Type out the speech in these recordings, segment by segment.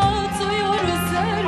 atıyoruz her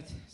Garrett.